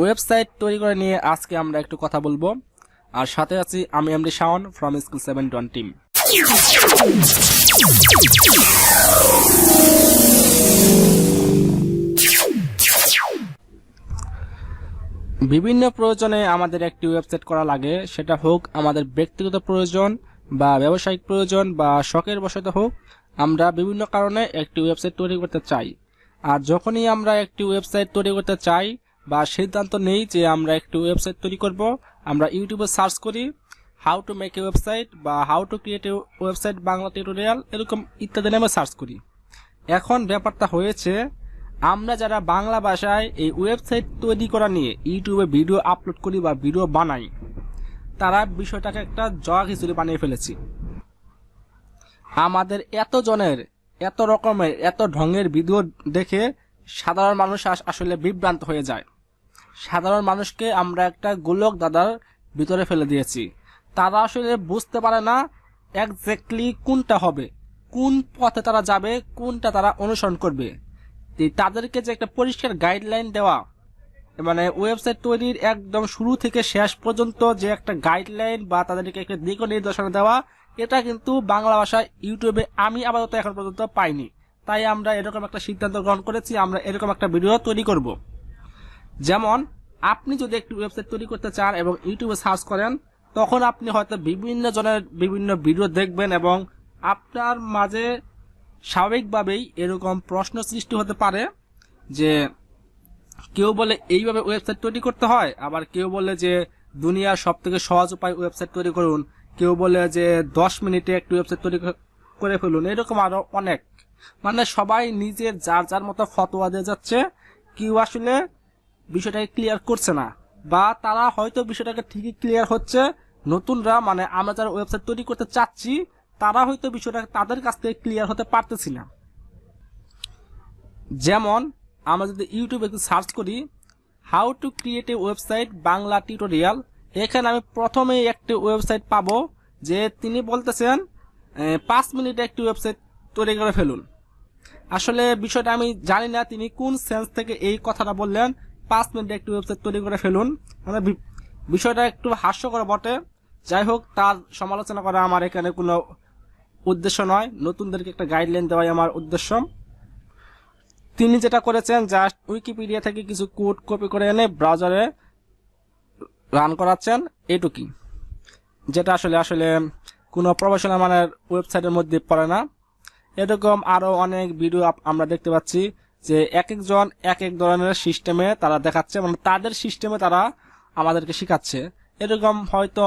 Website তৈরি করে নিয়ে আজকে আমরা একটু কথা বলব। আর সাথে আছি আমি MD Shaon from school seven one team বিভিন্ন প্রয়োজনে আমাদের একটি ওয়েবসাইট করা লাগে। সেটা হোক আমাদের ব্যক্তিগত প্রয়োজন বা ব্যবসায়িক প্রয়োজন বা শখের বশত হোক, আমরা বিভিন্ন কারণে একটি ওয়েবসাইট তৈরি করতে চাই। আর যখনই আমরা একটি ওয়েবসাইট তৈরি করতে চাই বা সিদ্ধান্ত নেই যে আমরা একটি ওয়েবসাইট তৈরি করব। আমরা ইউটিউবে সার্চ করি how to make a website বা how to create a website Bangla tutorial এরকম ইত্যাদি নামে সার্চ করি। এখন ব্যাপারটা হয়েছে, আমরা যারা বাংলা ভাষায় এই ওয়েবসাইট তৈরি করা নিয়ে ইউটিউবে ভিডিও আপলোড করি বা ভিডিও বানাই, তারা বিষয়টাকে একটা জগ হিসেবে বানিয়ে ফেলেছি। আমাদের এত জনের এত রকমের, এত ঢঙের ভিডিও দেখে সাধারণ মানুষ আসলে বিভ্রান্ত হয়ে যায়। সাধারণ মানুষকে আমরা একটা গোলক দাদার ভিতরে ফেলে দিয়েছি। তারা আসলে বুঝতে পারে না একজ্যাক্টলি কোনটা হবে, কোন পথে তারা যাবে, কোনটা তারা অনুসরণ করবে। তাদেরকে যে একটা পরিষ্কার গাইডলাইন দেওয়া মানে ওয়েবসাইট তৈরির একদম শুরু থেকে শেষ পর্যন্ত যে একটা গাইডলাইন বা তাদেরকে একটা দিক নির্দেশনা দেওয়া, এটা কিন্তু বাংলা ভাষায় ইউটিউবে আমি আপাতত এখন পর্যন্ত পাইনি। তাই আমরা এরকম একটা সিদ্ধান্ত গ্রহণ করেছি, আমরা এরকম একটা ভিডিও তৈরি করব। যেমন আপনি যদি একটি ওয়েবসাইট তৈরি করতে চান এবং ইউটিউবে সার্চ করেন, তখন আপনি হয়তো বিভিন্ন জনের বিভিন্ন ভিডিও দেখবেন এবং আপনার মাঝে স্বাভাবিকভাবেই এরকম প্রশ্ন সৃষ্টি হতে পারে যে, কেউ বলে এইভাবে ওয়েবসাইট তৈরি করতে হয়, আবার কেউ বলে যে দুনিয়ার সব থেকে সহজ উপায় ওয়েবসাইট তৈরি করুন, কেউ বলে যে দশ মিনিটে একটি ওয়েবসাইট তৈরি করে ফেলুন, এরকম আরও অনেক। মানে সবাই নিজের যার যার মতো ফতোয়া দিয়ে যাচ্ছে, কেউ আসলে বিষয়টাকে ক্লিয়ার করছে না। বা তারা হয়তো বিষয়টাকে ঠিকই ক্লিয়ার হচ্ছে। নতুনরা মানে আমরা যারা ওয়েবসাইট তৈরি করতে চাচ্ছি, তারা হয়তো বিষয়টা তাদের কাছ থেকে ক্লিয়ার হতে পারতেছি না। যেমন, আমরা যদি ইউটিউবে একটু সার্চ করি how to create a website Bangla tutorial এখানে আমি প্রথমেই একটি ওয়েবসাইট পাবো, যে তিনি বলতেছেন পাঁচ মিনিটে একটি ওয়েবসাইট তৈরি করে ফেলুন। আসলে বিষয়টা আমি জানি না তিনি কোন সেন্স থেকে এই কথাটা বললেন। পাঁচ মিনিটে একটি ওয়েবসাইট তৈরি করে ফেলুন। মানে বিষয়টা একটু হাস্যকর বটে। যাই হোক, তার সমালোচনা করা আমার এখানে কোনো উদ্দেশ্য নয়। নতুনদেরকে একটা গাইডলাইন দেওয়াই আমার উদ্দেশ্য। তিনি যেটা করেছেন জাস্ট উইকিপিডিয়া থেকে কিছু কোড কপি করে এনে ব্রাউজারে রান করাচ্ছেন এটুকুই যেটা আসলে আসলে কোনো প্রফেশনাল মানের ওয়েবসাইটের মধ্যে পড়ে না। এরকম আরও অনেক ভিডিও আমরা দেখতে পাচ্ছি। যে এক একজন এক এক ধরনের সিস্টেমে তারা দেখাচ্ছে মানে তাদের সিস্টেমে তারা আমাদেরকে শেখাচ্ছে। এরকম হয়তো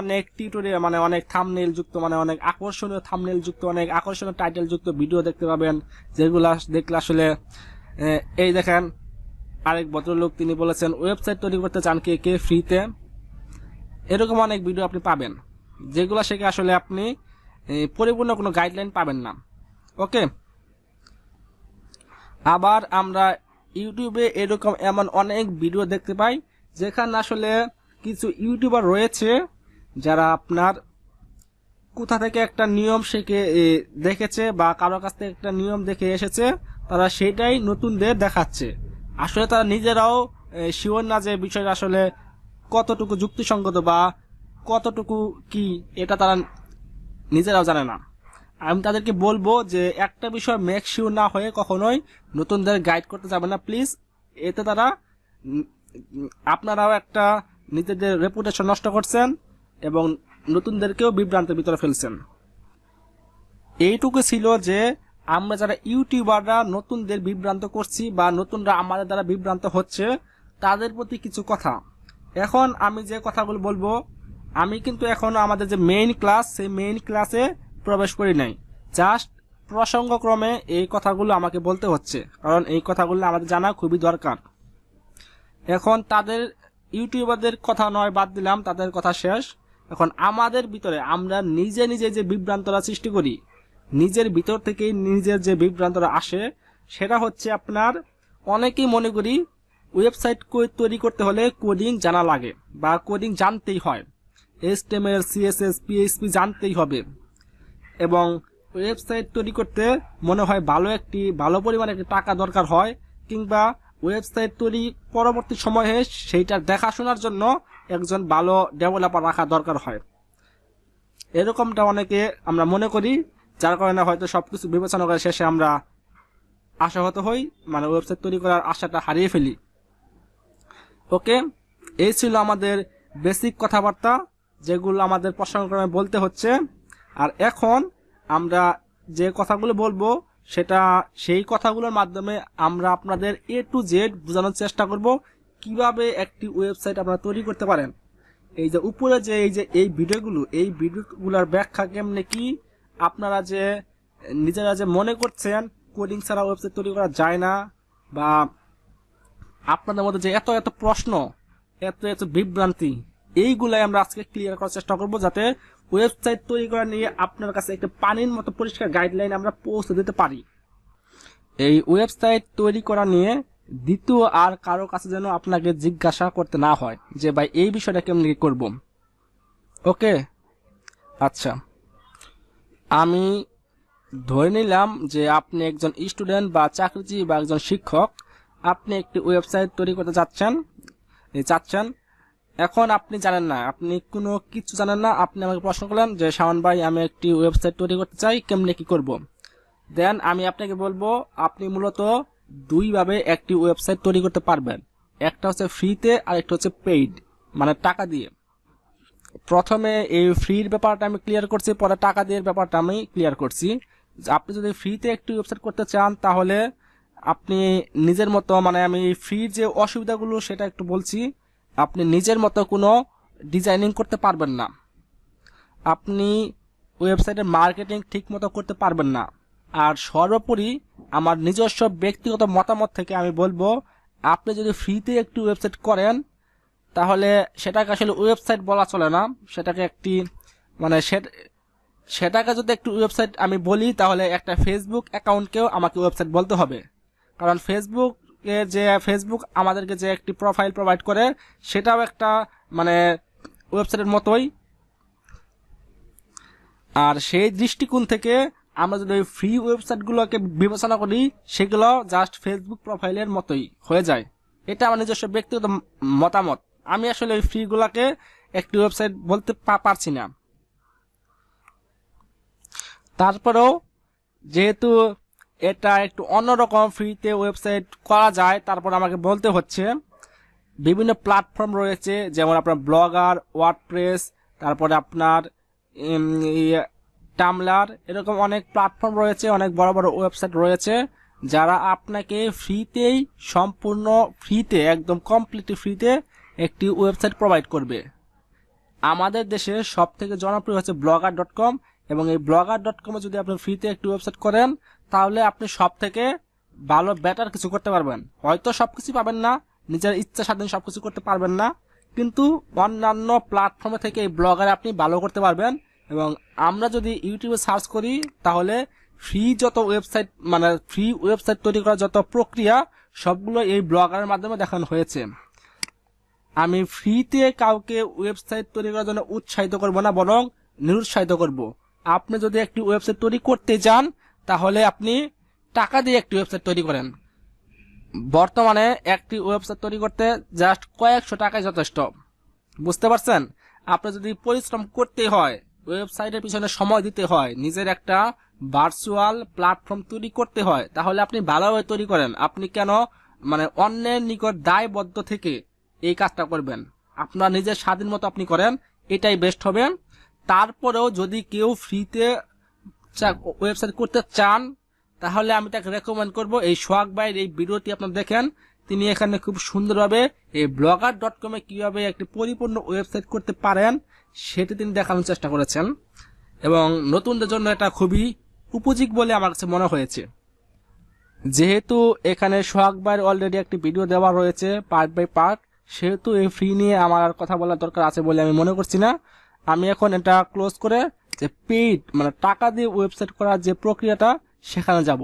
অনেক টিউটোরিয়াল মানে অনেক থামনেল যুক্ত মানে অনেক আকর্ষণীয় থামনেল যুক্ত, অনেক আকর্ষণীয় টাইটেল যুক্ত ভিডিও দেখতে পাবেন, যেগুলা দেখলে আসলে এই দেখেন, আরেক ভদ্রলোক তিনি বলেছেন ওয়েবসাইট তৈরি করতে চান কে? কে ফ্রিতে এরকম অনেক ভিডিও আপনি পাবেন, যেগুলো থেকে আসলে আপনি পরিপূর্ণ কোনো গাইডলাইন পাবেন না। ওকে আবার আমরা ইউটিউবে এরকম এমন অনেক ভিডিও দেখতে পাই, যেখানে আসলে কিছু ইউটিউবার রয়েছে যারা আপনার কোথা থেকে একটা নিয়ম শিখে দেখেছে বা কারও কাছ থেকে একটা নিয়ম দেখে এসেছে, তারা সেটাই নতুনদের দেখাচ্ছে। আসলে তারা নিজেরাও শিওর না যে বিষয়টা আসলে কতটুকু যুক্তিসঙ্গত বা কতটুকু কি, এটা তারা নিজেরাও জানে না। আমি তাদেরকে বলব যে একটা বিষয় মেক শিওর না হয়ে কখনোই নতুনদের গাইড করতে যাবে না। প্লিজ এতে তারা আপনারাও একটা নিজেদের রেপুটেশন নষ্ট করছেন এবং নতুনদেরকেও বিভ্রান্তের ভিতরে ফেলছেন। এইটুকু ছিল যে আমরা যারা ইউটিউবাররা নতুনদের বিভ্রান্ত করছি বা নতুনরা আমাদের দ্বারা বিভ্রান্ত হচ্ছে, তাদের প্রতি কিছু কথা। এখন আমি যে কথাগুলো বলব, আমি কিন্তু এখন আমাদের যে মেইন ক্লাস সেই মেইন ক্লাসে প্রবেশ করি নাই। জাস্ট প্রসঙ্গক্রমে এই কথাগুলো আমাকে বলতে হচ্ছে, কারণ এই কথাগুলো আমাদের জানা খুবই দরকার। এখন তাদের ইউটিউবারদের কথা নয়, বাদ দিলাম, তাদের কথা শেষ। এখন আমাদের ভিতরে আমরা নিজে নিজে যে বিভ্রান্তরা সৃষ্টি করি, নিজের ভিতর থেকেই নিজের যে বিভ্রান্তরা আসে, সেটা হচ্ছে আপনার অনেকেই মনে করি ওয়েবসাইট তৈরি করতে হলে কোডিং জানা লাগে বা কোডিং জানতেই হয়। এসটিএমএল সিএসএস পিএইচপি জানতেই হবে। এবং ওয়েবসাইট তৈরি করতে মনে হয় ভালো একটি, ভালো পরিমাণে একটি টাকা দরকার হয়, কিংবা ওয়েবসাইট তৈরি পরবর্তী সময়ে সেইটার দেখাশোনার জন্য একজন ভালো ডেভেলপার রাখা দরকার হয়। এরকমটা অনেকে আমরা মনে করি, যার কারণে হয়তো সব কিছু বিবেচনা করে শেষে আমরা আশাহত হই মানে ওয়েবসাইট তৈরি করার আশাটা হারিয়ে ফেলি। ওকে এই ছিল আমাদের বেসিক কথাবার্তা, যেগুলো আমাদের প্রসঙ্গক্রমে বলতে হচ্ছে। আর এখন আমরা যে কথাগুলো বলব, সেটা সেই কথাগুলোর মাধ্যমে আমরা আপনাদের এ টু জেড বোঝানোর চেষ্টা করব কীভাবে একটি ওয়েবসাইট আপনারা তৈরি করতে পারেন। এই যে উপরে যে, এই যে, এই ভিডিওগুলো, এই ভিডিওগুলোর ব্যাখ্যা কেমনে কি, আপনারা যে নিজেরা যে মনে করছেন কোডিং ছাড়া ওয়েবসাইট তৈরি করা যায় না, বা আপনাদের মধ্যে যে এত এত প্রশ্ন, এত এত বিভ্রান্তি এইগুলাই আমরা আজকে ক্লিয়ার করার চেষ্টা করব যাতে ওয়েবসাইট তৈরি করা নিয়ে আপনার কাছে একটা পানির মতো পরিষ্কার গাইডলাইন আমরা পৌঁছে দিতে পারি। এই ওয়েবসাইট তৈরি করা নিয়ে দ্বিতীয় আর কারও কাছে যেন আপনাকে জিজ্ঞাসা করতে না হয় যে, ভাই, এই বিষয়টা কেমন কি করব? ওকে? আচ্ছা। আমি ধরে নিলাম যে আপনি একজন স্টুডেন্ট বা চাকরিজীবী বা একজন শিক্ষক, আপনি একটি ওয়েবসাইট তৈরি করতে চাচ্ছেন চাচ্ছেন এখন আপনি জানেন না। আপনি কোনো কিছু জানেন না, আপনি আমাকে প্রশ্ন করলেন যে, শাওন ভাই, আমি একটি ওয়েবসাইট তৈরি করতে চাই, কেমনে কি করব? দেন আমি আপনাকে বলব, আপনি মূলত দুইভাবে একটি ওয়েবসাইট তৈরি করতে পারবেন। একটা হচ্ছে ফ্রিতে আর একটা হচ্ছে পেইড মানে টাকা দিয়ে। প্রথমে এই ফ্রির ব্যাপারটা আমি ক্লিয়ার করছি, পরে টাকা দিয়ে ব্যাপারটা আমি ক্লিয়ার করছি। আপনি যদি ফ্রিতে একটি ওয়েবসাইট করতে চান, তাহলে আপনি নিজের মতো মানে আমি ফ্রির যে অসুবিধাগুলো, সেটা একটু বলছি। আপনি নিজের মতো কোনো ডিজাইনিং করতে পারবেন না। আপনি ওয়েবসাইটের মার্কেটিং ঠিক মতো করতে পারবেন না। আর সর্বোপরি আমার নিজস্ব ব্যক্তিগত মতামত থেকে আমি বলব, আপনি যদি ফ্রিতে একটি ওয়েবসাইট করেন, তাহলে সেটাকে আসলে ওয়েবসাইট বলা চলে না। সেটাকে একটি মানে সেটাকে যদি একটু ওয়েবসাইট আমি বলি, তাহলে একটা ফেসবুক অ্যাকাউন্টকেও আমাকে ওয়েবসাইট বলতে হবে। কারণ ফেসবুক এর যে ফেসবুক আমাদেরকে যে একটি প্রোফাইল প্রোভাইড করে, সেটাও একটা মানে ওয়েবসাইটের মতোই। আর সেই দৃষ্টিকোণ থেকে আমরা যদি ওই ফ্রি ওয়েবসাইটগুলোকে বিবেচনা করি, সেগুলো জাস্ট ফেসবুক প্রোফাইলের মতোই হয়ে যায়। এটা আমার নিজস্ব ব্যক্তিগত মতামত। আমি আসলে ওই ফ্রিগুলোকে একটি ওয়েবসাইট বলতে পারছি না। তারপরেও যেহেতু এটা একটু অন্যরকম ফ্রিতে ওয়েবসাইট করা যায়, তারপর আমাকে বলতে হচ্ছে, বিভিন্ন প্ল্যাটফর্ম রয়েছে, যেমন আপনার ব্লগার, ওয়ার্ডপ্রেস, তারপরে আপনার টামলার, এরকম অনেক প্ল্যাটফর্ম রয়েছে, অনেক বড় বড় ওয়েবসাইট রয়েছে, যারা আপনাকে ফ্রিতেই, সম্পূর্ণ ফ্রিতে, একদম কমপ্লিটলি ফ্রিতে একটি ওয়েবসাইট প্রোভাইড করবে। আমাদের দেশে সব থেকে জনপ্রিয় হচ্ছে ব্লগার ডট কম, এবং এই ব্লগার ডট কমে যদি আপনি ফ্রিতে একটি ওয়েবসাইট করেন তাহলে আপনি সব থেকে ভালো বেটার কিছু করতে পারবেন। হয়তো সবকিছু পাবেন না, নিজের ইচ্ছা স্বাধীন সবকিছু করতে পারবেন না, কিন্তু অন্যান্য প্ল্যাটফর্মে থেকে এই ব্লগারে আপনি ভালো করতে পারবেন এবং আমরা যদি ইউটিউবে সার্চ করি, তাহলে ফ্রি যত ওয়েবসাইট মানে ফ্রি ওয়েবসাইট তৈরি করার যত প্রক্রিয়া, সবগুলো এই ব্লগারের মাধ্যমে দেখানো হয়েছে। আমি ফ্রিতে কাউকে ওয়েবসাইট তৈরি করার জন্য উৎসাহিত করব না, বরং নিরুৎসাহিত করব। আপনি যদি একটি ওয়েবসাইট তৈরি করতে যান তাহলে আপনি টাকা দিয়ে একটি ওয়েবসাইট তৈরি করেন। বর্তমানে একটি ওয়েবসাইট তৈরি করতে জাস্ট কয়েকশো টাকায় যথেষ্ট। বুঝতে পারছেন? আপনার যদি পরিশ্রম করতে হয় ওয়েবসাইটের পিছনে সময় দিতে হয়, নিজের একটা ভার্চুয়াল প্ল্যাটফর্ম তৈরি করতে হয়, তাহলে আপনি ভালোভাবে তৈরি করেন। আপনি কেন? মানে অন্যের নিকট দায়বদ্ধ থেকে এই কাজটা করবেন। আপনার নিজের স্বাধীন মতো আপনি করেন, এটাই বেস্ট হবে। তারপরেও যদি কেউ ফ্রিতে ওয়েবসাইট করতে চান, তাহলে আমি তাকে রেকমেন্ড করব। এই সোহাগ ভাইয়ের এই ভিডিওটি আপনার দেখেন। তিনি এখানে খুব সুন্দরভাবে এই ব্লগার ডট কমে কীভাবে একটি পরিপূর্ণ ওয়েবসাইট করতে পারেন, সেটি তিনি দেখানোর চেষ্টা করেছেন। এবং নতুনদের জন্য এটা খুবই উপযোগী বলে আমার কাছে মনে হয়েছে। যেহেতু এখানে সোহাগ ভাইয়ের অলরেডি একটি ভিডিও দেওয়া রয়েছে পার্ট বাই পার্ট সেহেতু এই ফ্রি নিয়ে আমার কথা বলার দরকার আছে বলে আমি মনে করছি না। আমি এখন এটা ক্লোজ করে যে পেইড মানে টাকা দিয়ে ওয়েবসাইট করার যে প্রক্রিয়াটা, সেখানে যাব।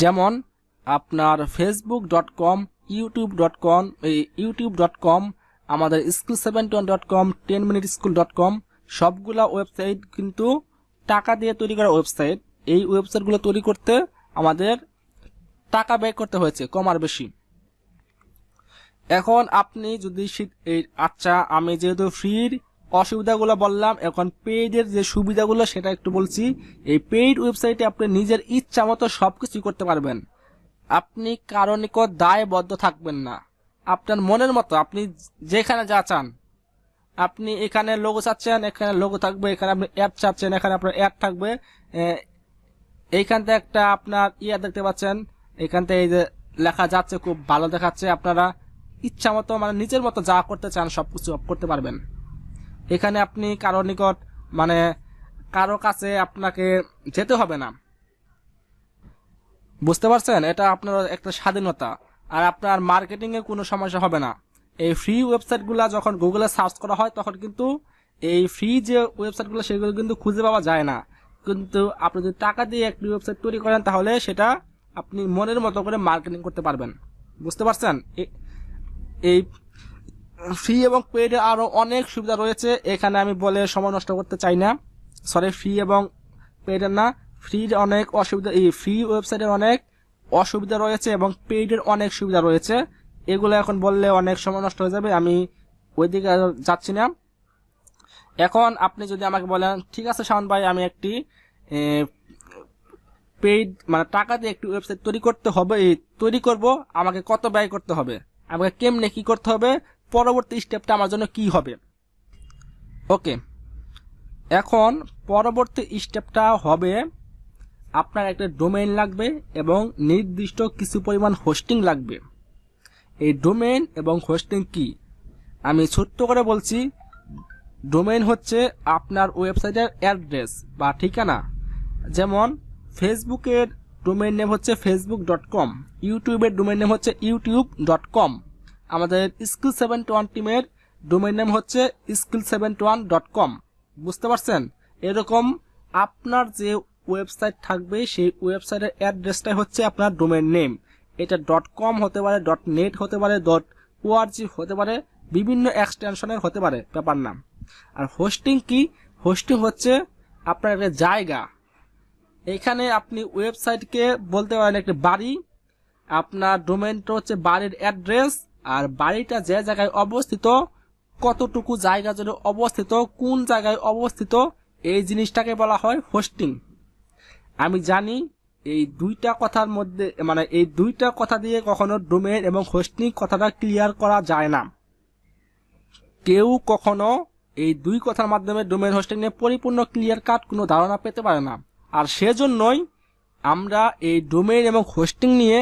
যেমন আপনার Facebook dot com YouTube dot com এই ইউটিউব ডট কম আমাদের school seven one dot com ten minute school dot com সবগুলা ওয়েবসাইট কিন্তু টাকা দিয়ে তৈরি করা ওয়েবসাইট এই ওয়েবসাইটগুলো তৈরি করতে আমাদের টাকা ব্যয় করতে হয়েছে, কম আর বেশি। এখন আপনি যদি এই আচ্ছা আমি যেহেতু ফ্রির অসুবিধাগুলো বললাম, এখন পেইডের যে সুবিধাগুলো সেটা একটু বলছি। এই পেইড ওয়েবসাইটে আপনি নিজের ইচ্ছা মতো সবকিছু করতে পারবেন। আপনি কারও দায়বদ্ধ থাকবেন না। আপনার মনের মতো, আপনি যেখানে যা চান। আপনি এখানে লোগো চাচ্ছেন, এখানে লোগো থাকবে, এখানে আপনি অ্যাড চাচ্ছেন, এখানে আপনার অ্যাড থাকবে। এইখান থেকে একটা আপনার ইয়া দেখতে পাচ্ছেন। এখান থেকে এই যে লেখা যাচ্ছে, খুব ভালো দেখাচ্ছে। আপনারা ইচ্ছা মতো মানে নিজের মতো যা করতে চান সব সবকিছু করতে পারবেন। এখানে আপনি কারও নিকট মানে কারও কাছে আপনাকে যেতে হবে না। বুঝতে পারছেন? এটা আপনার একটা স্বাধীনতা। আর আপনার মার্কেটিং এ কোনো সমস্যা হবে না। এই ফ্রি ওয়েবসাইটগুলো যখন গুগলে সার্চ করা হয়, তখন কিন্তু এই ফ্রি যে ওয়েবসাইটগুলো সেগুলো কিন্তু খুঁজে পাওয়া যায় না। কিন্তু আপনি যদি টাকা দিয়ে একটি ওয়েবসাইট তৈরি করেন, তাহলে সেটা আপনি মনের মতো করে মার্কেটিং করতে পারবেন। বুঝতে পারছেন? এই ফ্রি এবং পেড আরও অনেক সুবিধা রয়েছে। এখানে আমি বলে সময় নষ্ট করতে চাই না। সরি ফ্রি এবং পেডের না। ফ্রির অনেক অসুবিধা, এই ফ্রি ওয়েবসাইটের অনেক অসুবিধা রয়েছে এবং পেইডের অনেক সুবিধা রয়েছে। এগুলো এখন বললে অনেক সময় নষ্ট হয়ে যাবে। আমি ওইদিকে যাচ্ছি না। এখন আপনি যদি আমাকে বলেন, ঠিক আছে শাওন ভাই, আমি একটি পেইড মানে টাকা দিয়ে একটি ওয়েবসাইট তৈরি করতে হবে তৈরি করব। আমাকে কত ব্যয় করতে হবে? আমাকে কেমনে কি করতে হবে? পরবর্তী স্টেপটা আমার জন্য কি হবে? ওকে এখন পরবর্তী স্টেপটা হবে আপনার একটা ডোমেইন লাগবে এবং নির্দিষ্ট কিছু পরিমাণ হোস্টিং লাগবে। এই ডোমেইন এবং হোস্টিং কি? আমি ছোট্ট করে বলছি ডোমেইন হচ্ছে আপনার ওয়েবসাইটের অ্যাড্রেস বা ঠিকানা। যেমন ফেসবুকের ডোমেইন নেম হচ্ছে ফেসবুক ডট কম ইউটিউবের ডোমেইন নেম হচ্ছে ইউটিউব ডট কম আমাদের স্কিল সেভেন ওয়ান টিমের ডোমেন নেম হচ্ছে skill seven one dot com. বুঝতে পারছেন? এরকম আপনার যে ওয়েবসাইট থাকবে, সেই ওয়েবসাইটের অ্যাড্রেসটাই হচ্ছে আপনার ডোমেন নেম। এটা ডট কম হতে পারে, ডট নেট হতে পারে, ডট ওআরজি হতে পারে, বিভিন্ন এক্সটেনশনের হতে পারে, ব্যাপার নাম আর হোস্টিং কি? হোস্টিং হচ্ছে আপনার একটা জায়গা। এখানে আপনি ওয়েবসাইটকে বলতে পারেন একটি বাড়ি। আপনার ডোমেনটা হচ্ছে বাড়ির অ্যাড্রেস। আর বাড়িটা যে জায়গায় অবস্থিত, কতটুকু জায়গা জুড়ে অবস্থিত, কোন জায়গায় অবস্থিত, এই জিনিসটাকে বলা হয় হোস্টিং। আমি জানি এই দুইটা কথার মধ্যে মানে এই দুইটা কথা দিয়ে কখনো ডোমেন এবং হোস্টিং কথাটা ক্লিয়ার করা যায় না। কেউ কখনো এই দুই কথার মাধ্যমে ডোমেন হোস্টিং নিয়ে পরিপূর্ণ ক্লিয়ার কাট কোনো ধারণা পেতে পারে না। আর সেজন্যই আমরা এই ডোমেন এবং হোস্টিং নিয়ে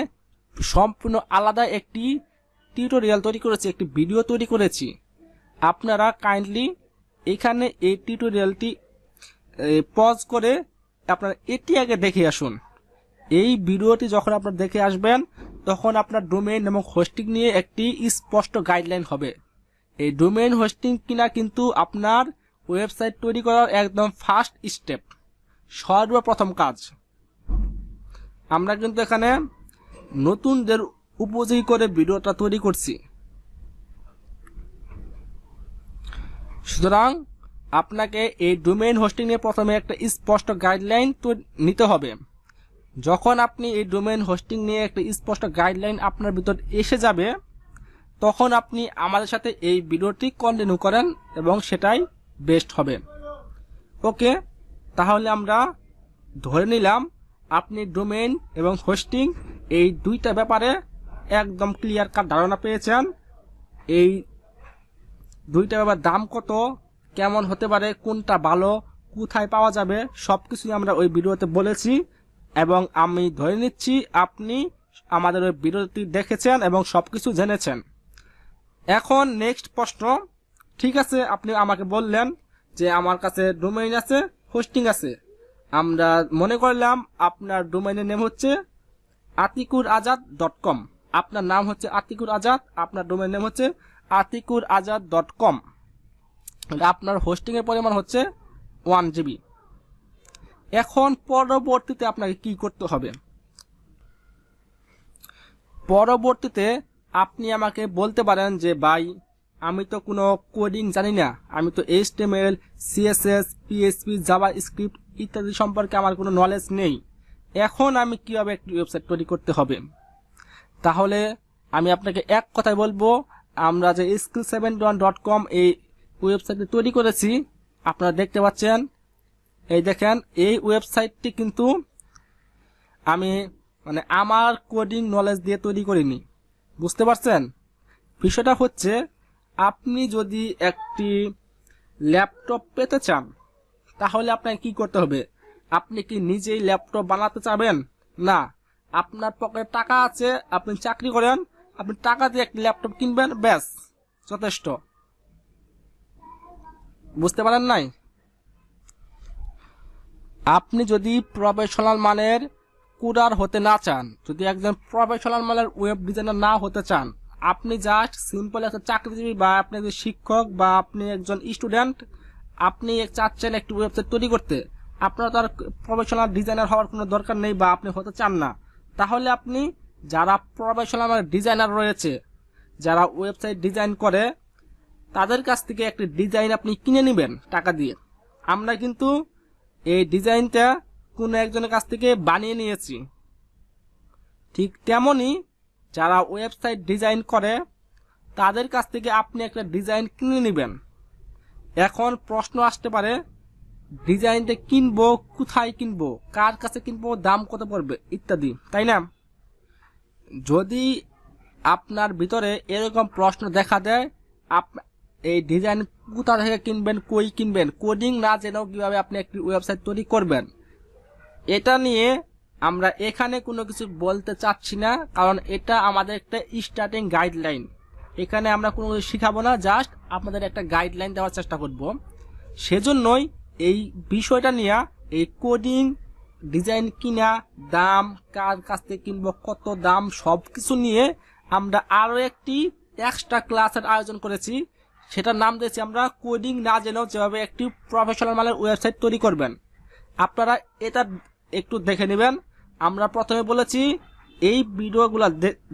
সম্পূর্ণ আলাদা একটি টিউটোরিয়াল তৈরি করেছি, একটি ভিডিও তৈরি করেছি। আপনারা কাইন্ডলি এখানে এই টিউটোরিয়ালটি পজ করে আপনারা এটি আগে দেখে আসুন। এই ভিডিওটি যখন আপনারা দেখে আসবেন, তখন আপনার ডোমেইন এবং হোস্টিং নিয়ে একটি স্পষ্ট গাইডলাইন হবে। এই ডোমেইন হোস্টিং কিনা কিন্তু আপনার ওয়েবসাইট তৈরি করার একদম ফার্স্ট স্টেপ সর্বপ্রথম কাজ। আমরা কিন্তু এখানে নতুনদের উপযোগী করে ভিডিওটা তৈরি করছি। সুতরাং আপনাকে এই ডোমেইন হোস্টিং নিয়ে প্রথমে একটা স্পষ্ট গাইডলাইন নিতে হবে। যখন আপনি এই ডোমেইন হোস্টিং নিয়ে একটা স্পষ্ট গাইডলাইন আপনার ভিতর এসে যাবে, তখন আপনি আমাদের সাথে এই ভিডিওটি কন্টিনিউ করেন এবং সেটাই বেস্ট হবে। ওকে তাহলে আমরা ধরে নিলাম আপনি ডোমেইন এবং হোস্টিং এই দুইটা ব্যাপারে একদম ক্লিয়ার কাট ধারণা পেয়েছেন। এই দুইটা ব্যাপার দাম কত, কেমন হতে পারে, কোনটা ভালো, কোথায় পাওয়া যাবে সব কিছুই আমরা ওই ভিডিওতে বলেছি। এবং আমি ধরে নিচ্ছি, আপনি আমাদের ওই ভিডিওটি দেখেছেন এবং সব কিছু জেনেছেন। এখন নেক্সট প্রশ্ন। ঠিক আছে, আপনি আমাকে বললেন যে আমার কাছে ডোমেইন আছে হোস্টিং আছে। আমরা মনে করলাম আপনার ডোমেইনের নেম হচ্ছে আতিকুর আজাদ ডট কম আপনার নাম হচ্ছে আতিকুর আজাদ, আপনার ডোমেইন নেম হচ্ছে আতিকুর আজাদ ডট কম আপনার হোস্টিং এর পরিমাণ হচ্ছে ওয়ান জিবি এখন পরবর্তীতে আপনাকে কি করতে হবে? পরবর্তীতে আপনি আমাকে বলতে পারেন যে, ভাই, আমি তো কোনো কোডিং জানি না। আমি তো H T M L CSS PSP JavaScript ইত্যাদি সম্পর্কে আমার কোনো নলেজ নেই। এখন আমি কীভাবে একটি ওয়েবসাইট তৈরি করতে হবে? তাহলে আমি আপনাকে এক কথায় বলব, আমরা যে স্কিল সেভেন ডট কম এই ওয়েবসাইটটি তৈরি করেছি, আপনারা দেখতে পাচ্ছেন, এই দেখেন, এই ওয়েবসাইটটি কিন্তু আমি মানে আমার কোডিং নলেজ দিয়ে তৈরি করিনি। বুঝতে পারছেন? বিষয়টা হচ্ছে, আপনি যদি একটি ল্যাপটপ পেতে চান, তাহলে আপনাকে কি করতে হবে? আপনি কি নিজেই ল্যাপটপ বানাতে চাবেন? না। আপনার পকেটে টাকা আছে, আপনি চাকরি করেন, আপনি টাকা দিয়ে একটি ল্যাপটপ কিনবেন, ব্যাস, যথেষ্ট। বুঝতে পারেন নাই? আপনি যদি প্রফেশনাল মানের কুরার হতে না চান, যদি একজন প্রফেশনাল মানের ওয়েব ডিজাইনার না হতে চান, আপনি জাস্ট সিম্পল একটা চাকরিজীবী বা আপনি একজন শিক্ষক বা আপনি একজন স্টুডেন্ট আপনি চাচ্ছেন একটি ওয়েবসাইট তৈরি করতে, আপনার তার প্রফেশনাল ডিজাইনার হওয়ার কোনো দরকার নেই বা আপনি হতে চান না। তাহলে আপনি যারা প্রফেশনাল ডিজাইনার রয়েছে, যারা ওয়েবসাইট ডিজাইন করে, তাদের কাছ থেকে একটি ডিজাইন আপনি কিনে নেবেন টাকা দিয়ে। আমরা কিন্তু এই ডিজাইনটা কোনো একজনের কাছ থেকে বানিয়ে নিয়েছি। ঠিক তেমনই যারা ওয়েবসাইট ডিজাইন করে, তাদের কাছ থেকে আপনি একটা ডিজাইন কিনে নেবেন। এখন প্রশ্ন আসতে পারে ডিজাইনটা কিনবো, কোথায় কিনবো, কার কাছে কিনবো, দাম কত পড়বে, ইত্যাদি, তাই না? যদি আপনার ভিতরে এরকম প্রশ্ন দেখা দেয়, আপ, এই ডিজাইন কোথা থেকে কিনবেন, কই কিনবেন, কোডিং না জেনেও কীভাবে আপনি একটি ওয়েবসাইট তৈরি করবেন, এটা নিয়ে আমরা এখানে কোনো কিছু বলতে চাচ্ছি না, কারণ এটা আমাদের একটা স্টার্টিং গাইডলাইন এখানে আমরা কোনো কিছু শিখাবো না জাস্ট আপনাদের একটা গাইডলাইন দেওয়ার চেষ্টা করব। সেজন্যই এই বিষয়টা নিয়ে এই কোডিং ডিজাইন কিনা, দাম, কার কাছ থেকে কিনবো, কত দাম সব কিছু নিয়ে আমরা আরও একটি এক্সট্রা ক্লাসের আয়োজন করেছি। সেটার নাম দিয়েছি আমরা কোডিং না জেনেও যেভাবে একটি প্রফেশনাল মানের ওয়েবসাইট তৈরি করবেন। আপনারা এটা একটু দেখে নেবেন। আমরা প্রথমে বলেছি, এই ভিডিওগুলো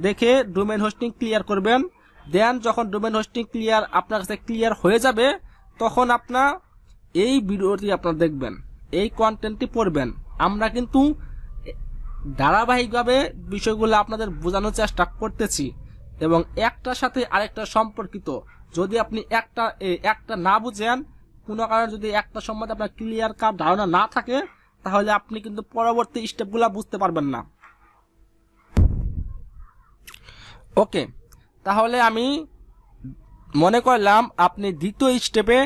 দেখে ডোমেন হোস্টিং ক্লিয়ার করবেন। দেন যখন ডোমেন হোস্টিং ক্লিয়ার আপনার কাছে ক্লিয়ার হয়ে যাবে, তখন আপনার এই ভিডিওটি আপনারা দেখবেন, এই কন্টেন্টটি পড়বেন। আমরা কিন্তু ধারাবাহিকভাবে বিষয়গুলো আপনাদের বোঝানোর চেষ্টা করতেছি এবং একটার সাথে আরেকটা সম্পর্কিত। যদি আপনি একটা একটা না বুঝেন, কোনো কারণে যদি একটা সম্বন্ধে আপনার ক্লিয়ার কার ধারণা না থাকে, তাহলে আপনি কিন্তু পরবর্তী স্টেপগুলো বুঝতে পারবেন না। ওকে, তাহলে আমি মনে করলাম আপনি দ্বিতীয় স্টেপে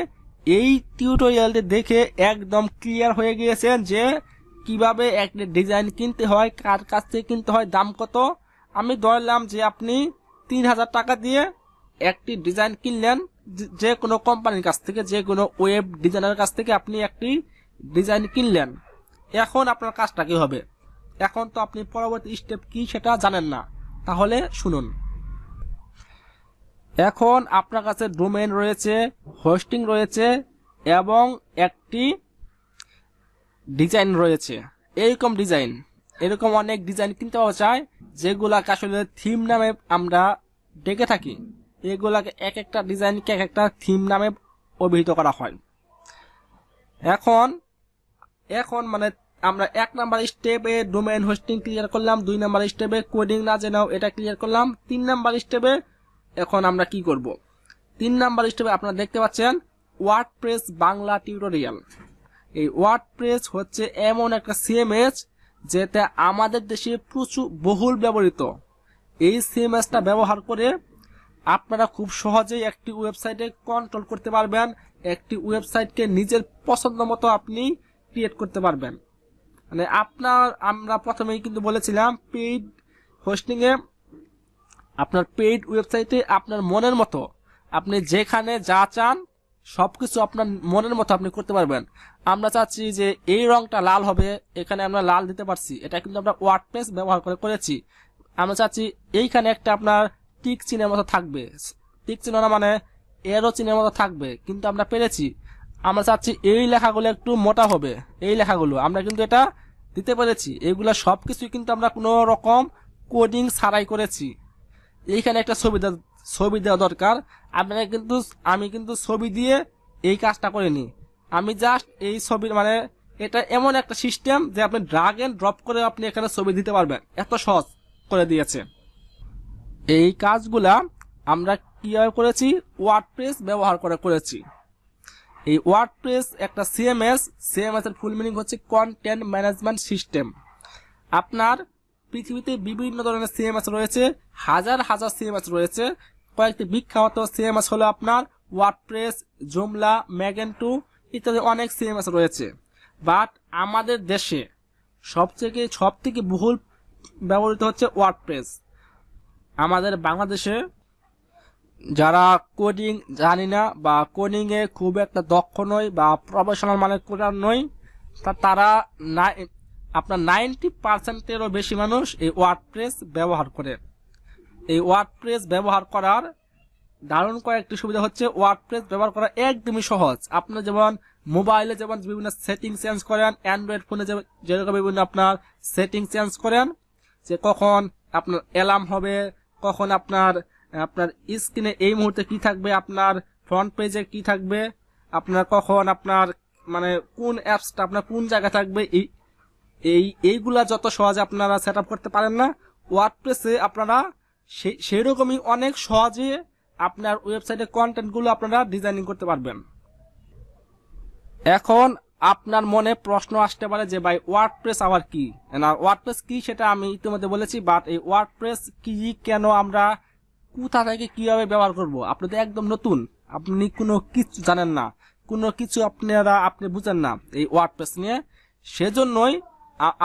এই টিউটোরিয়ালটি দেখে একদম ক্লিয়ার হয়ে গিয়েছেন যে কীভাবে একটা ডিজাইন কিনতে হয়, কার কাছ থেকে কিনতে হয়, দাম কত। আমি ধরলাম যে আপনি তিন হাজার টাকা দিয়ে একটি ডিজাইন কিনলেন, যে- কোনো কোম্পানির কাছ থেকে, যে কোনো ওয়েব ডিজাইনের কাছ থেকে আপনি একটি ডিজাইন কিনলেন। এখন আপনার কাজটা কি হবে? এখন তো আপনি পরবর্তী স্টেপ কি সেটা জানেন না। তাহলে শুনুন। এখন আপনার কাছে ডোমেন রয়েছে, হোস্টিং রয়েছে এবং একটি ডিজাইন রয়েছে। এরকম ডিজাইন। এরকম অনেক ডিজাইন কিনতে পাওয়া যায়, যেগুলাকে আসলে থিম নামে আমরা ডেকে থাকি। এগুলাকে এক একটা ডিজাইনকে এক একটা থিম নামে অভিহিত করা হয়। এখন এখন মানে আমরা এক নাম্বার স্টেপে ডোমেন হোস্টিং ক্লিয়ার করলাম, দুই নাম্বার স্টেপে কোডিং না জেনাও এটা ক্লিয়ার করলাম, তিন নাম্বার স্টেপে এখন আমরা কি করব? তিন নাম্বার স্টেপে আপনারা দেখতে পাচ্ছেন ওয়ার্ড প্রেস বাংলা টিউটোরিয়াল এই ওয়ার্ড প্রেস হচ্ছে এমন একটা সিএমএস যেটা আমাদের দেশে প্রচুর বহুল ব্যবহৃত। এই সিএমএসটা ব্যবহার করে আপনারা খুব সহজেই একটি ওয়েবসাইটে কন্ট্রোল করতে পারবেন, একটি ওয়েবসাইটকে নিজের পছন্দ মতো আপনি ক্রিয়েট করতে পারবেন। মানে আপনার, আমরা প্রথমেই কিন্তু বলেছিলাম পেইড হোস্টিংয়ে আপনার পেইড ওয়েবসাইটে আপনার মনের মতো। আপনি যেখানে যা চান সব কিছু আপনার মনের মতো আপনি করতে পারবেন। আমরা চাচ্ছি যে এই রংটা লাল হবে, এখানে আমরা লাল দিতে পারছি। এটা কিন্তু আমরা ওয়ার্ডপ্রেস ব্যবহার করে করেছি। আমরা চাচ্ছি এইখানে একটা আপনার টিক চিনের মতো থাকবে। টিক চিহ্ন না মানে এরও চিনের মতো থাকবে, কিন্তু আমরা পেরেছি। আমরা চাচ্ছি এই লেখাগুলো একটু মোটা হবে, এই লেখাগুলো। আমরা কিন্তু এটা দিতে পেরেছি। এগুলো সব কিছুই কিন্তু আমরা কোনো রকম কোডিং ছাড়াই করেছি। এইখানে একটা ছবি ছবি দেওয়া দরকার। আপনাকে কিন্তু আমি কিন্তু ছবি দিয়ে এই কাজটা করিনি। আমি জাস্ট এই ছবির মানে এটা এমন একটা সিস্টেম যে আপনি ড্রাগ এন্ড ড্রপ করে আপনি এখানে ছবি দিতে পারবেন। এত সহজ করে দিয়েছে। এই কাজগুলা আমরা কীভাবে করেছি? ওয়ার্ডপ্রেস ব্যবহার করে করেছি। এই ওয়ার্ডপ্রেস একটা সিএমএস সিএমএস এর ফুল মিনিং হচ্ছে কন্টেন্ট ম্যানেজমেন্ট সিস্টেম আপনার পৃথিবীতে বিভিন্ন ধরনের সিএমএস রয়েছে, হাজার হাজার সিএমএস রয়েছে। কয়েকটি বিখ্যাত সিএমএস হলো আপনার ওয়ার্ডপ্রেস, জুমলা ম্যাগেন্টু ইত্যাদি অনেক সিএমএস রয়েছে। বাট আমাদের দেশে সবথেকে সব থেকে বহুল ব্যবহৃত হচ্ছে ওয়ার্ডপ্রেস। আমাদের বাংলাদেশে যারা কোডিং জানি না বা কোডিং এ খুব একটা দক্ষ নয় বা প্রফেশনাল মানে কোডার নয় তা তারা না আপনার নাইনটি পার্সেন্টেরও বেশি মানুষ এই ওয়ার্ডপ্রেস ব্যবহার করে। এই ওয়ার্ডপ্রেস ব্যবহার করার দারুণ কয়েকটি সুবিধা হচ্ছে, ওয়ার্ডপ্রেস ব্যবহার করা একদমই সহজ। আপনার যেমন মোবাইলে যেমন বিভিন্ন সেটিং চেঞ্জ করেন, অ্যান্ড্রয়েড ফোনে যেরকম বিভিন্ন আপনার সেটিং চেঞ্জ করেন, যে কখন আপনার অ্যালার্ম হবে, কখন আপনার আপনার স্ক্রিনে এই মুহূর্তে কি থাকবে, আপনার ফ্রন্ট পেজে কি থাকবে, আপনার কখন আপনার মানে কোন অ্যাপসটা আপনার কোন জায়গায় থাকবে এই এই এইগুলা যত সহজে আপনারা সেট করতে পারেন না ওয়ার্ডপ্রেসে আপনারা সেই রকমই অনেক সহজে আপনার ওয়েবসাইটের কন্টেন্টগুলো আপনারা ডিজাইনিং করতে পারবেন। এখন আপনার মনে প্রশ্ন আসতে পারে যে, ভাই ওয়ার্ডপ্রেস আবার কি? না ওয়ার্ডপ্রেস কি সেটা আমি ইতিমধ্যে বলেছি বাট এই ওয়ার্ডপ্রেস কি, কেন আমরা, কোথা থেকে কীভাবে ব্যবহার করব? আপনি তো একদম নতুন। আপনি কোনো কিছু জানেন না। কোনো কিছু আপনারা, আপনি বুঝেন না এই ওয়ার্ডপ্রেস নিয়ে। সেজন্যই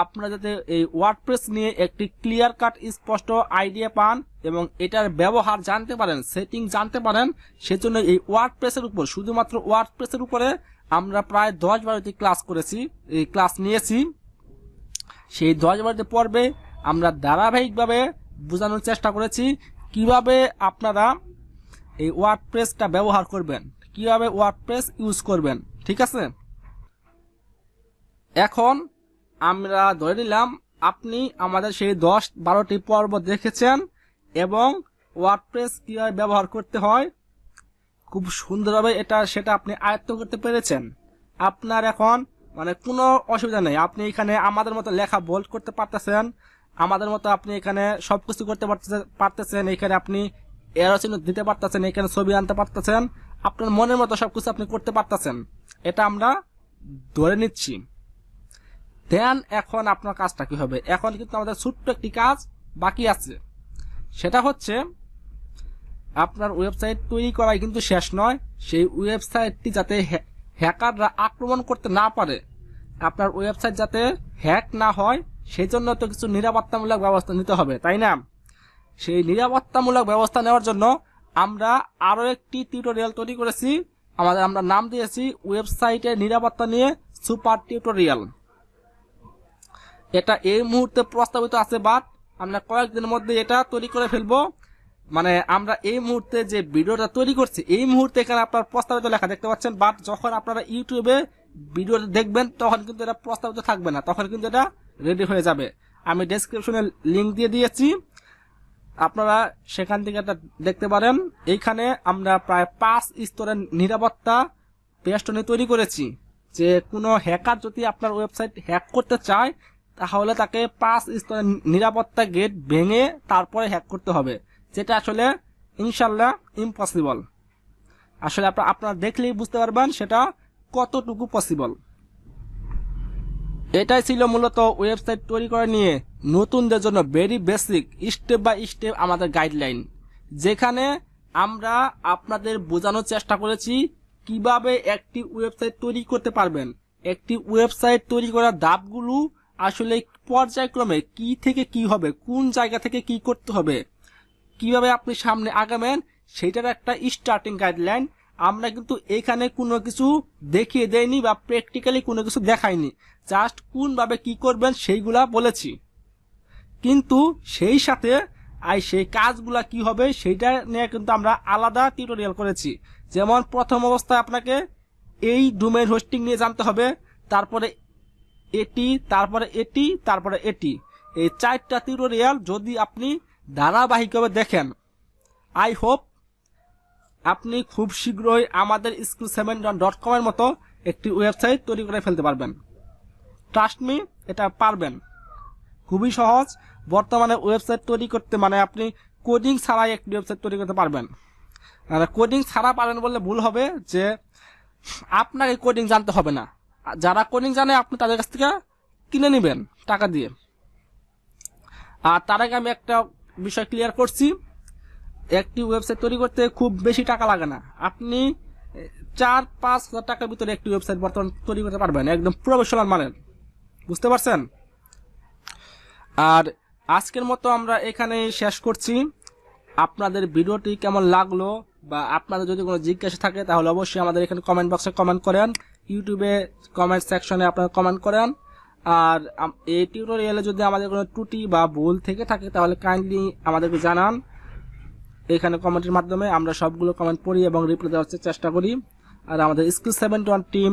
আপনারা যাতে এই ওয়ার্ডপ্রেস নিয়ে একটি ক্লিয়ার কাট স্পষ্ট আইডিয়া পান এবং এটার ব্যবহার জানতে পারেন সেটিং জানতে পারেন, সেজন্য এই ওয়ার্ডপ্রেসের উপর, শুধুমাত্র ওয়ার্ডপ্রেসের উপরে আমরা প্রায় দশ বারোটি ক্লাস করেছি, এই ক্লাস নিয়েছি। সেই দশ বারোটি পর্বে আমরা ধারাবাহিকভাবে বোঝানোর চেষ্টা করেছি কীভাবে আপনারা এই ওয়ার্ডপ্রেসটা ব্যবহার করবেন, কীভাবে ওয়ার্ডপ্রেস ইউজ করবেন, ঠিক আছে? এখন আমরা ধরে নিলাম আপনি আমাদের সেই দশ বারোটি পর্ব দেখেছেন এবং ওয়ার্ডপ্রেস কীভাবে ব্যবহার করতে হয়, খুব সুন্দরভাবে এটা সেটা আপনি আয়ত্ত করতে পেরেছেন। আপনার এখন মানে কোনো অসুবিধা নেই। আপনি এখানে আমাদের মতো লেখা বোল্ড করতে পারতেছেন, আমাদের মতো আপনি এখানে সব কিছু করতে পারতেছে- পারতেছেন, এখানে আপনি চিহ্ন দিতে পারতেছেন, এখানে ছবি আনতে পারতেছেন, আপনার মনের মতো সব কিছু আপনি করতে পারতেছেন। এটা আমরা ধরে নিচ্ছি। দেন এখন আপনার কাজটা কি হবে? এখন কিন্তু আমাদের ছোট্ট একটি কাজ বাকি আছে। সেটা হচ্ছে, আপনার ওয়েবসাইট তৈরি করাই কিন্তু শেষ নয়। সেই ওয়েবসাইটটি যাতে হ্যাকাররা আক্রমণ করতে না পারে, আপনার ওয়েবসাইট যাতে হ্যাক না হয় সেই জন্য তো কিছু নিরাপত্তামূলক ব্যবস্থা নিতে হবে, তাই না? সেই নিরাপত্তামূলক ব্যবস্থা নেওয়ার জন্য আমরা আরও একটি টিউটোরিয়াল তৈরি করেছি। আমাদের আমরা নাম দিয়েছি ওয়েবসাইটের নিরাপত্তা নিয়ে সুপার টিউটোরিয়াল এটা এই মুহূর্তে প্রস্তাবিত আছে বাট আমরা কয়েকদিনের মধ্যে এটা তৈরি করে ফেলব। মানে আমরা এই মুহূর্তে যে ভিডিওটা তৈরি করছি, এই মুহূর্তে এখানে আপনার প্রস্তাবিত লেখা দেখতে পাচ্ছেন বাট যখন আপনারা ইউটিউবে ভিডিওটা দেখবেন, তখন কিন্তু এটা প্রস্তাবিত থাকবে না, তখন কিন্তু এটা রেডি হয়ে যাবে। আমি ডেসক্রিপশনে লিঙ্ক দিয়ে দিয়েছি। আপনারা সেখান থেকে এটা দেখতে পারেন। এইখানে আমরা প্রায় পাঁচ স্তরের নিরাপত্তা বেষ্টনী তৈরি করেছি। যে কোনো হ্যাকার যদি আপনার ওয়েবসাইট হ্যাক করতে চায় তাহলে তাকে পাঁচ স্তরের নিরাপত্তা গেট ভেঙে তারপরে হ্যাক করতে হবে। যেটা আসলে ইনশাল্লাহ ইম্পসিবল আসলে আপনার দেখলেই বুঝতে পারবেন সেটা কতটুকু পসিবল এটাই ছিল মূলত ওয়েবসাইট তৈরি করা নিয়ে নতুনদের জন্য very basic step by step আমাদের গাইডলাইন যেখানে আমরা আপনাদের বোঝানোর চেষ্টা করেছি কীভাবে একটি ওয়েবসাইট তৈরি করতে পারবেন। একটি ওয়েবসাইট তৈরি করার ধাপগুলো আসলে পর্যায়ক্রমে কি থেকে কি হবে, কোন জায়গা থেকে কি করতে হবে, কীভাবে আপনি সামনে আগাবেন, সেটার একটা স্টার্টিং গাইডলাইন আমরা কিন্তু এখানে কোনো কিছু দেখিয়ে দেয়নি বা প্র্যাকটিক্যালি কোনো কিছু দেখাইনি জাস্ট কোনভাবে কি করবেন সেইগুলা বলেছি। কিন্তু সেই সাথে আই সেই কাজগুলা কি হবে সেইটা নিয়ে কিন্তু আমরা আলাদা টিউটোরিয়াল করেছি। যেমন প্রথম অবস্থায় আপনাকে এই ডোমেন হোস্টিং নিয়ে জানতে হবে, তারপরে এটি, তারপরে এটি তারপরে এটি। এই চারটা টিউটোরিয়াল যদি আপনি ধারাবাহিকভাবে দেখেন আই হোপ আপনি খুব শীঘ্রই আমাদের স্কুল সেভেন ডট কমের মতো একটি ওয়েবসাইট তৈরি করে ফেলতে পারবেন। ট্রাস্ট মি এটা পারবেন। খুবই সহজ। বর্তমানে ওয়েবসাইট তৈরি করতে মানে আপনি কোডিং ছাড়াই একটি ওয়েবসাইট তৈরি করতে পারবেন। কোডিং ছাড়া পারেন বললে ভুল হবে যে আপনাকে কোডিং জানতে হবে না। যারা কোডিং জানে, আপনি তাদের কাছ থেকে কিনে নেবেন, টাকা দিয়ে। আর তার আগে আমি একটা বিষয় ক্লিয়ার করছি। একটি ওয়েবসাইট তৈরি করতে খুব বেশি টাকা লাগে না। আপনি চার, পাঁচ হাজার টাকার ভিতরে একটি ওয়েবসাইট বর্তমান তৈরি করতে পারবেন, একদম প্রফেশনাল মানের। বুঝতে পারছেন? আর আজকের মতো আমরা এখানে শেষ করছি। আপনাদের ভিডিওটি কেমন লাগল? বা আপনাদের যদি কোনো জিজ্ঞাসা থাকে, তাহলে অবশ্যই আমাদের এখানে কমেন্ট বক্সে কমেন্ট করেন। ইউটিউবে কমেন্ট সেকশনে আপনারা কমেন্ট করেন। আর এই টিউটোরিয়ালে যদি আমাদের কোনো ত্রুটি বা ভুল থেকে থাকে, তাহলে কাইন্ডলি আমাদেরকে জানান। এখানে কমেন্টের মাধ্যমে আমরা সবগুলো কমেন্ট পড়ি এবং রিপ্লাই দেওয়ার চেষ্টা করি। আর আমাদের স্কিল সেভেন ওয়ান টিম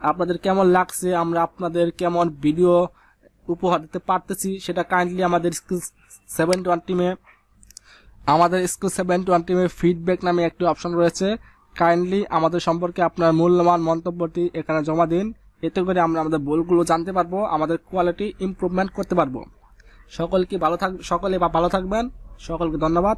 আপনাদের কেমন লাগছে, আমরা আপনাদের কেমন ভিডিও উপহার দিতে পারতেছি, সেটা কাইন্ডলি আমাদের স্কিল সেভেন ওয়ান টিমে আমাদের স্কুল সেভেন ওয়ান টিমের ফিডব্যাক নামে একটি অপশন রয়েছে। কাইন্ডলি আমাদের সম্পর্কে আপনার মূল্যবান মন্তব্যটি এখানে জমা দিন। এতে করে আমরা আমাদের বলগুলো জানতে পারব, আমাদের কোয়ালিটি ইম্প্রুভমেন্ট করতে পারব। সকলকে ভালো থাক, সকলে বা ভালো থাকবেন। সকলকে ধন্যবাদ।